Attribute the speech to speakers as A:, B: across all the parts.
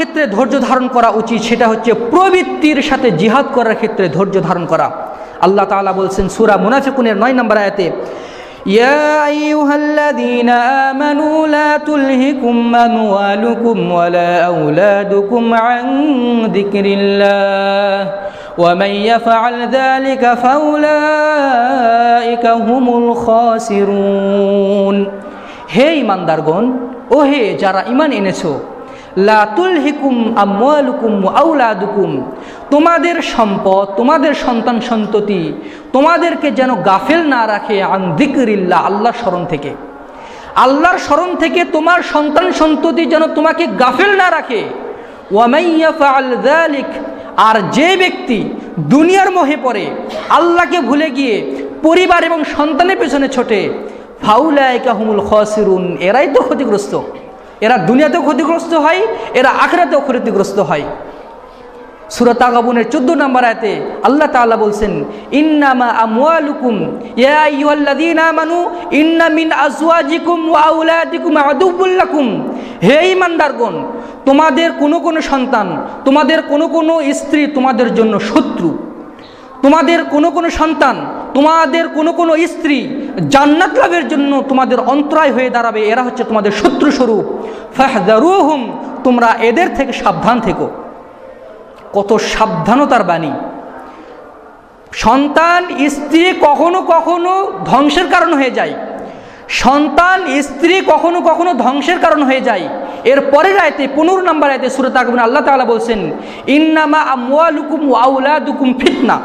A: ক্ষেত্রে ধৈর্য ধারণ করা উচিত সেটা হচ্ছে প্রবৃত্তির সাথে জিহাদ করার ক্ষেত্রে ধৈর্য ধারণ করা আল্লাহ তাআলা বলছেন সূরা মুনাফিকুনের নয় নম্বর আয়াতে يا أيها الذين آمنوا لا تلهكم أموالكم ولا أولادكم عن ذكر الله ومن يفعل ذلك فأولئك هم الخاسرون হে ইমানদারগণ ও হে যারা ইমান এনেছো লাতুল হিকুম আমুয়ালুকুম আউলাদুকুম তোমাদের সম্পদ, তোমাদের সন্তান সন্ততি, তোমাদেরকে যেন গাফেল না রাখে আন দিকরিল্লা আল্লাহর স্মরণ থেকে। আল্লাহর স্মরণ থেকে তোমার সন্তান সন্ততি যেন তোমাকে গাফেল না রাখে। ওয়ামাইয়া ফাআল যালিক, আর যে ব্যক্তি দুনিয়ার মোহে পড়ে, আল্লাহকে ভুলে গিয়ে পরিবার এবং সন্তানের পেছনে ছোটে, ফাউলাইকা হুমুল খসিরুন, এরাই তো ক্ষতিগ্রস্ত। এরা দুনিয়াতেও ক্ষতিগ্রস্ত হয়, এরা আখরাতেও ক্ষতিগ্রস্ত হয়। সুরত আগাবুনের চোদ্দ নম্বর আয়তে আল্লাহ তাআলা বলছেন, ইন্নামা ওয়া হে ঈমানদারগণ, তোমাদের কোনো কোনো সন্তান, তোমাদের কোনো কোনো স্ত্রী তোমাদের জন্য শত্রু। তোমাদের কোনো কোনো সন্তান, তোমাদের কোনো কোনো স্ত্রী জান্নাত লাভের জন্য তোমাদের অন্তরায় হয়ে দাঁড়াবে, এরা হচ্ছে তোমাদের শত্রু স্বরূপ ফাহদারুহুম, তোমরা এদের থেকে সাবধান থেকো। কত সাবধানতার বাণী। সন্তান, স্ত্রী কখনো কখনো ধ্বংসের কারণ হয়ে যায়। সন্তান, স্ত্রী কখনো কখনো ধ্বংসের কারণ হয়ে যায়। এর পরের আয়তে, পনেরো নম্বর আয়তে সুরত আকবর আল্লাহ তাআলা বলছেন, ইন্নামা আমওয়ালুকুম আউলাদুকুম ফিতনা।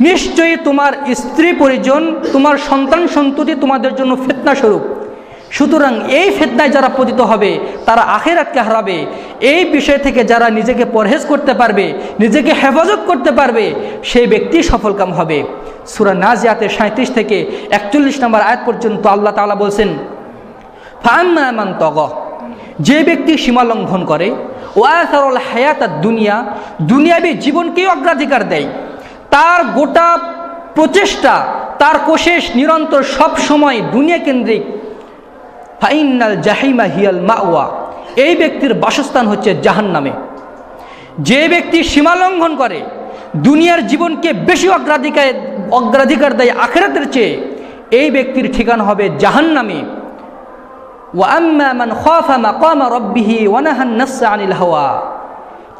A: নিশ্চয়ই তোমার স্ত্রী পরিজন, তোমার সন্তান সন্ততি তোমাদের জন্য ফিতনা স্বরূপ। সুতরাং এই ফেতনায় যারা পতিত হবে, তারা আখেরাতকে হারাবে। এই বিষয় থেকে যারা নিজেকে পরহেজ করতে পারবে, নিজেকে হেফাজত করতে পারবে, সেই ব্যক্তি সফলকাম হবে। সুরা নাজিয়াতে সাঁত্রিশ থেকে একচল্লিশ নম্বর আয়াত পর্যন্ত আল্লাহ তাআলা বলছেন ফাম্মান তগ যে ব্যক্তি সীমা লঙ্ঘন করে ওয়াসারল হায়াত দুনিয়া দুনিয়াবী জীবনকেই অগ্রাধিকার দেয়। তার গোটা প্রচেষ্টা, তার কোশেষ নিরন্তর সব সময় দুনিয়া কেন্দ্রিক ফাইনাল জাহিমা হিয়াল মাওয়া। এই ব্যক্তির বাসস্থান হচ্ছে জাহান নামে যে ব্যক্তি সীমালঙ্ঘন করে, দুনিয়ার জীবনকে বেশি অগ্রাধিকার অগ্রাধিকার দেয় আখেরাতের চেয়ে, এই ব্যক্তির ঠিকানা হবে জাহান নামে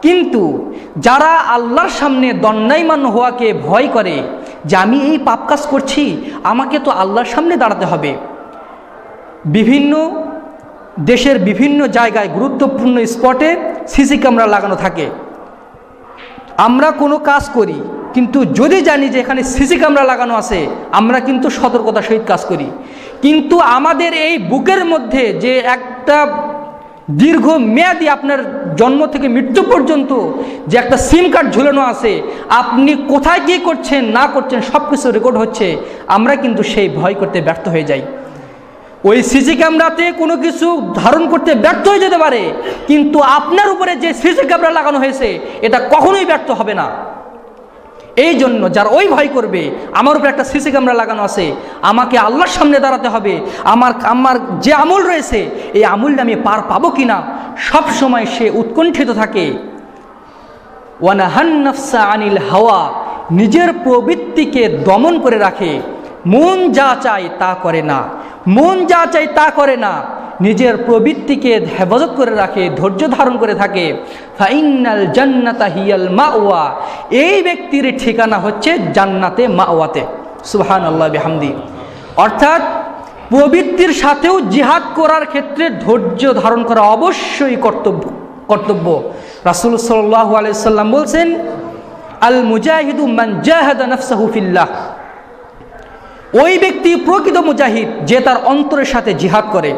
A: কিন্তু যারা আল্লাহর সামনে দণ্ডায়মান হওয়াকে ভয় করে যে, আমি এই পাপ কাজ করছি, আমাকে তো আল্লাহর সামনে দাঁড়াতে হবে। বিভিন্ন দেশের বিভিন্ন জায়গায় গুরুত্বপূর্ণ স্পটে সিসি ক্যামেরা লাগানো থাকে। আমরা কোনো কাজ করি, কিন্তু যদি জানি যে এখানে সিসি ক্যামেরা লাগানো আছে, আমরা কিন্তু সতর্কতা সহিত কাজ করি। কিন্তু আমাদের এই বুকের মধ্যে যে একটা দীর্ঘ মেয়াদি আপনার জন্ম থেকে মৃত্যু পর্যন্ত যে একটা সিম কার্ড ঝুলানো আছে, আপনি কোথায় কী করছেন, না করছেন সব কিছু রেকর্ড হচ্ছে, আমরা কিন্তু সেই ভয় করতে ব্যর্থ হয়ে যাই। ওই সিসি ক্যামেরাতে কোনো কিছু ধারণ করতে ব্যর্থ হয়ে যেতে পারে, কিন্তু আপনার উপরে যে সিসি ক্যামেরা লাগানো হয়েছে, এটা কখনোই ব্যর্থ হবে না। এই জন্য যার ওই ভয় করবে, আমার উপরে একটা সিসি ক্যামেরা লাগানো আছে, আমাকে আল্লাহর সামনে দাঁড়াতে হবে। আমার আমার যে আমল রয়েছে, এই আমলটা আমি পার পাবো কি না সবসময় সে উৎকণ্ঠিত থাকে। ওয়ানাহান্নফসা আনিল হাওয়া, নিজের প্রবৃত্তিকে দমন করে রাখে, মন যা চায় তা করে না। মন যা চাই তা করে না, নিজের প্রবৃত্তিকে হেফাজত করে রাখে, ধৈর্য ধারণ করে থাকে। ফাইনাল জান্নাতা হিয়াল মাওয়া। এই ব্যক্তির ঠিকানা হচ্ছে জান্নাতে মাওয়াতে। সুবহান আল্লাহ বিহামদি। অর্থাৎ প্রবৃত্তির সাথেও জিহাদ করার ক্ষেত্রে ধৈর্য ধারণ করা অবশ্যই কর্তব্য কর্তব্য। রাসুল সাল্লাহ আলাইসাল্লাম বলছেন, আল মুজাহিদু মান জাহাদা নফসাহু ফিল্লাহ। ওই ব্যক্তি প্রকৃত মুজাহিদ যে তার অন্তরের সাথে জিহাদ করে।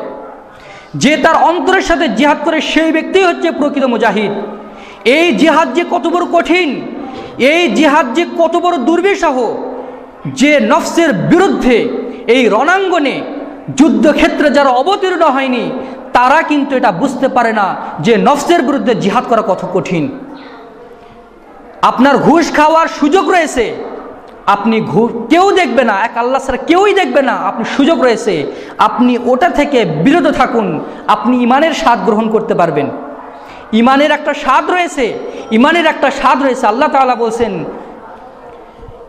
A: যে তার অন্তরের সাথে জিহাদ করে সেই ব্যক্তি হচ্ছে প্রকৃত মুজাহিদ। এই জিহাদ যে কত বড় কঠিন, এই জিহাদ যে কত বড় দুর্বিষহ, যে নফসের বিরুদ্ধে এই রণাঙ্গনে যুদ্ধক্ষেত্রে যারা অবতীর্ণ হয়নি, তারা কিন্তু এটা বুঝতে পারে না যে নফসের বিরুদ্ধে জিহাদ করা কত কঠিন। আপনার ঘুষ খাওয়ার সুযোগ রয়েছে আপনি ঘুর, কেউ দেখবে না, এক আল্লাহ ছাড়া কেউই দেখবে না, আপনি সুযোগ রয়েছে। আপনি ওটা থেকে বিরত থাকুন, আপনি ইমানের স্বাদ গ্রহণ করতে পারবেন। ইমানের একটা স্বাদ রয়েছে, ইমানের একটা স্বাদ রয়েছে। আল্লাহ তাআলা বলছেন,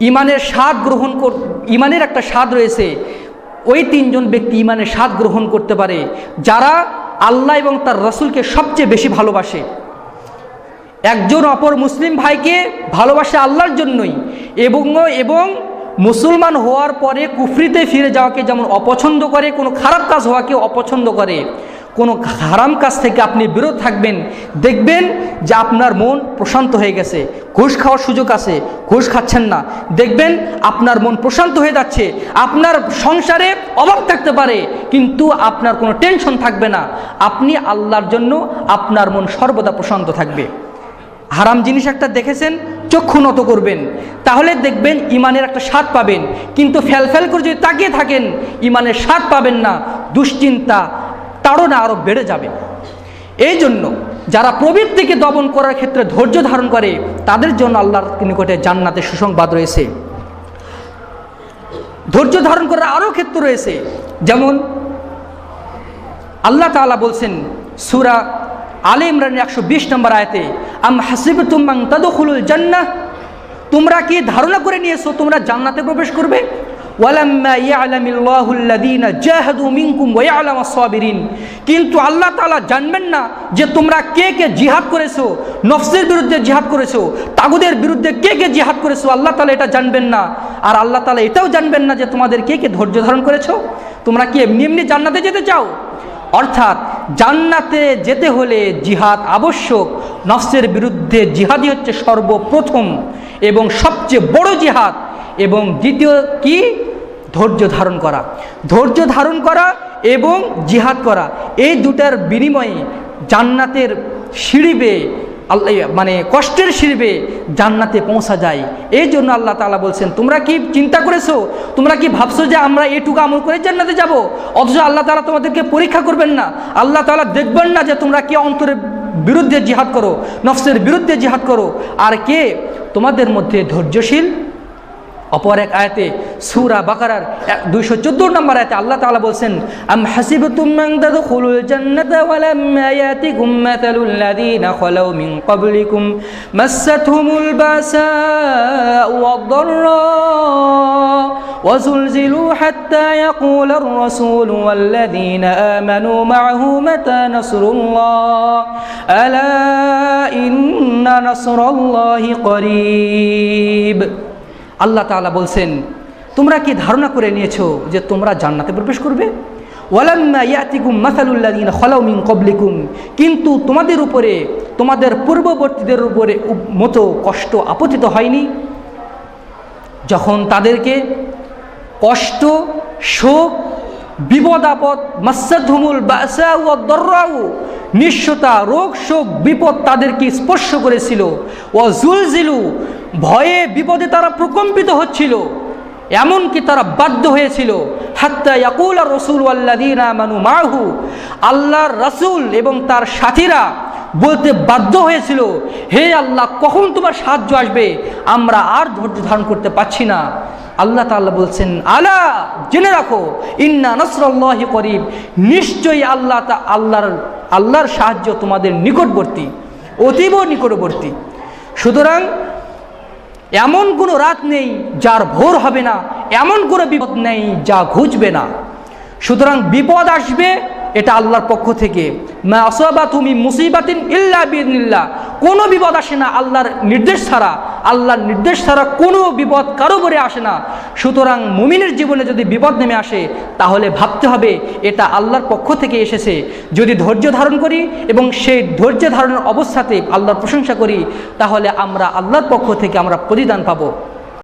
A: ইমানের স্বাদ গ্রহণ কর, ইমানের একটা স্বাদ রয়েছে। ওই তিনজন ব্যক্তি ইমানের স্বাদ গ্রহণ করতে পারে, যারা আল্লাহ এবং তার রসুলকে সবচেয়ে বেশি ভালোবাসে। একজন অপর মুসলিম ভাইকে ভালোবাসে আল্লাহর জন্যই এবং এবং মুসলমান হওয়ার পরে কুফরিতে ফিরে যাওয়াকে যেমন অপছন্দ করে, কোনো খারাপ কাজ হওয়াকে অপছন্দ করে, কোনো হারাম কাজ থেকে আপনি বিরত থাকবেন, দেখবেন যে আপনার মন প্রশান্ত হয়ে গেছে, ঘুষ খাওয়ার সুযোগ আছে, ঘুষ খাচ্ছেন না, দেখবেন আপনার মন প্রশান্ত হয়ে যাচ্ছে, আপনার সংসারে অভাব থাকতে পারে, কিন্তু আপনার কোনো টেনশন থাকবে না, আপনি আল্লাহর জন্য আপনার মন সর্বদা প্রশান্ত থাকবে। হারাম জিনিস একটা দেখেছেন, চক্ষু নত করবেন। তাহলে দেখবেন ইমানের একটা স্বাদ পাবেন। কিন্তু ফেল করে যদি তাকিয়ে থাকেন, ইমানের স্বাদ পাবেন না, দুশ্চিন্তা তাড়না আরও বেড়ে যাবে। এই জন্য যারা প্রবৃত্তিকে দমন করার ক্ষেত্রে ধৈর্য ধারণ করে, তাদের জন্য আল্লাহর নিকটে জান্নাতে সুসংবাদ রয়েছে। ধৈর্য ধারণ করার আরও ক্ষেত্র রয়েছে। যেমন আল্লাহ তাআলা বলছেন, সুরা আলে ইমরানের একশো বিশ নম্বর আয়তে, আম হাসিব তুমাং তাদুল জান্নাহ তোমরা কি ধারণা করে নিয়েছো তোমরা জান্নাতে প্রবেশ করবে? কিন্তু আল্লাহ তাআলা জানবেন না যে তোমরা কে কে জিহাদ করেছ, নফসের বিরুদ্ধে জিহাদ করেছ, তাগুদের বিরুদ্ধে কে কে জিহাদ করেছ, আল্লাহ তাআলা এটা জানবেন না। আর আল্লাহ তাআলা এটাও জানবেন না যে তোমাদের কে কে ধৈর্য ধারণ করেছ। তোমরা কি এমনি এমনি জান্নাতে যেতে চাও? অর্থাৎ জান্নাতে যেতে হলে জিহাদ আবশ্যক, নফসের বিরুদ্ধে জিহাদই হচ্ছে সর্বপ্রথম এবং সবচেয়ে বড় জিহাদ এবং দ্বিতীয় কি? ধৈর্য ধারণ করা। ধৈর্য ধারণ করা এবং জিহাদ করা। এই দুটার বিনিময়ে জান্নাতের সিঁড়ি বেয়ে আল্লাহ মানে কষ্টের শিল্পে জান্নাতে পৌঁছা যায়। এই জন্য আল্লাহ তালা বলছেন, তোমরা কি চিন্তা করেছ? তোমরা কি ভাবছ যে আমরা এটুকু আমল করে জান্নাতে যাব? অথচ আল্লাহ তালা তোমাদেরকে পরীক্ষা করবেন না। আল্লাহ তাআলা দেখবেন না যে তোমরা কি অন্তরের বিরুদ্ধে জিহাদ করো, নফসের বিরুদ্ধে জিহাদ করো। আর কে? তোমাদের মধ্যে ধৈর্যশীল। অপর এক আয়াতে সুরা বাকারার দুইশো চোদ্দ নম্বর আয়াতে আল্লাহ তাআলা বলছেন আম হাসিবতুম মান তাদখুলুল জান্নাতা ওয়া লাম্মা ইয়াতিকুম মাতালুল লাযীনা খালাউ মিন ক্বাবলিকুম মাসসাতহুমুল বাসাউ ওয়াদ-দাররা وزلزلوا حتى يقول الرسول والذين آمنوا معه متى نصر الله ألا إن نصر الله قريب আল্লাহ তাআলা বলছেন তোমরা কি ধারণা করে নিয়েছো যে তোমরা জান্নাতে প্রবেশ করবে? ক্বাবলিকুম। কিন্তু তোমাদের উপরে, তোমাদের পূর্ববর্তীদের উপরে মতো কষ্ট আপতিত হয়নি? যখন তাদেরকে কষ্ট, শোক, বিপদ, আপদ মাসাধুমুল নিঃস্বতা রোগ, শোক, বিপদ তাদেরকে স্পর্শ করেছিল। ও জুলজিলু, ভয়ে বিপদে তারা প্রকম্পিত হচ্ছিল। এমনকি তারা বাধ্য হয়েছিল? হাত্তা ইয়াকুল আর রসুল আল্লাদিনা মানু মাহু। আল্লাহর রসুল এবং তার সাথীরা বলতে বাধ্য হয়েছিল, হে আল্লাহ, কখন তোমার সাহায্য আসবে? আমরা আর ধৈর্য ধারণ করতে পারছি না। আল্লাহ তাআলা বলছেন, আলা, জেনে রাখো, ইন্না নসরল্লাহি করিব। নিশ্চয়ই আল্লাহ তা, আল্লাহর আল্লাহর সাহায্য তোমাদের নিকটবর্তী, অতীব নিকটবর্তী। সুতরাং এমন কোনো রাত নেই যার ভোর হবে না, এমন কোনো বিপদ নেই যা ঘুচবে না। সুতরাং বিপদ আসবে এটা আল্লাহর পক্ষ থেকে। মা আসবা তুমি মুসিবাতিন ইল্লা বিদিনিল্লাহ কোনো বিপদ আসে না আল্লাহর নির্দেশ ছাড়া। আল্লাহর নির্দেশ ছাড়া কোনো বিপদ কারও করে আসে না। সুতরাং মুমিনের জীবনে যদি বিপদ নেমে আসে, তাহলে ভাবতে হবে এটা আল্লাহর পক্ষ থেকে এসেছে। যদি ধৈর্য ধারণ করি এবং সেই ধৈর্য ধারণের অবস্থাতে আল্লাহর প্রশংসা করি, তাহলে আমরা আল্লাহর পক্ষ থেকে আমরা প্রতিদান পাবো।